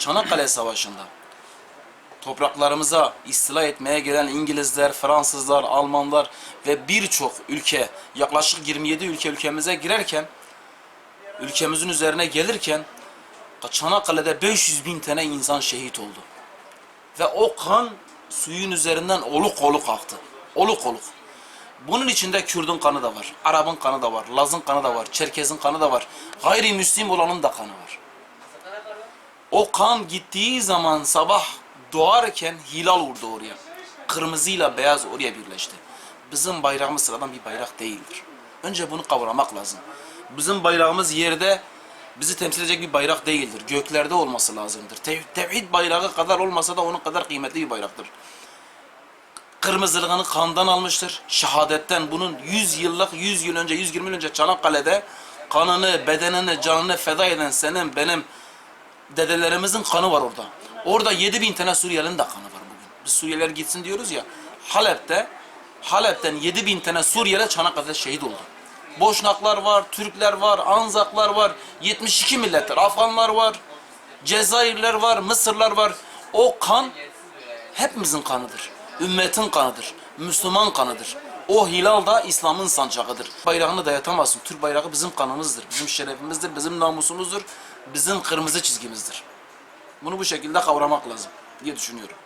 Çanakkale Savaşı'nda topraklarımıza istila etmeye gelen İngilizler, Fransızlar, Almanlar ve birçok ülke, yaklaşık 27 ülke ülkemize girerken, ülkemizin üzerine gelirken Çanakkale'de 500 bin tane insan şehit oldu. Ve o kan suyun üzerinden oluk oluk aktı. Oluk oluk. Bunun içinde Kürdün kanı da var, Arap'ın kanı da var, Laz'ın kanı da var, Çerkez'in kanı da var, gayrimüslim olanın da kanı var. O kan gittiği zaman sabah doğarken hilal vurdu oraya. Kırmızıyla beyaz oraya birleşti. Bizim bayrağımız sıradan bir bayrak değildir. Önce bunu kavramak lazım. Bizim bayrağımız yerde bizi temsil edecek bir bayrak değildir. Göklerde olması lazımdır. Tev- tevhid bayrağı kadar olmasa da onun kadar kıymetli bir bayraktır. Kırmızılığını kandan almıştır. Şehadetten bunun 100 yıllık, 100 yıl önce, 120 yıl önce Çanakkale'de kanını, bedenini, canını feda eden senin, benim, dedelerimizin kanı var orada. Orada 7 bin tane Suriyelinin de kanı var bugün. Biz Suriyeliler gitsin diyoruz ya. Halep'te, Halep'ten 7 bin tane Suriyeli Çanakkale'de şehit oldu. Boşnaklar var, Türkler var, Anzaklar var, 72 milletler, Afganlar var, Cezayirler var, Mısırlar var. O kan hepimizin kanıdır. Ümmetin kanıdır. Müslüman kanıdır. O hilal da İslam'ın sancağıdır. Bayrağını dayatamazsın. Türk bayrağı bizim kanımızdır. Bizim şerefimizdir, bizim namusumuzdur, bizim kırmızı çizgimizdir. Bunu bu şekilde kavramak lazım diye düşünüyorum.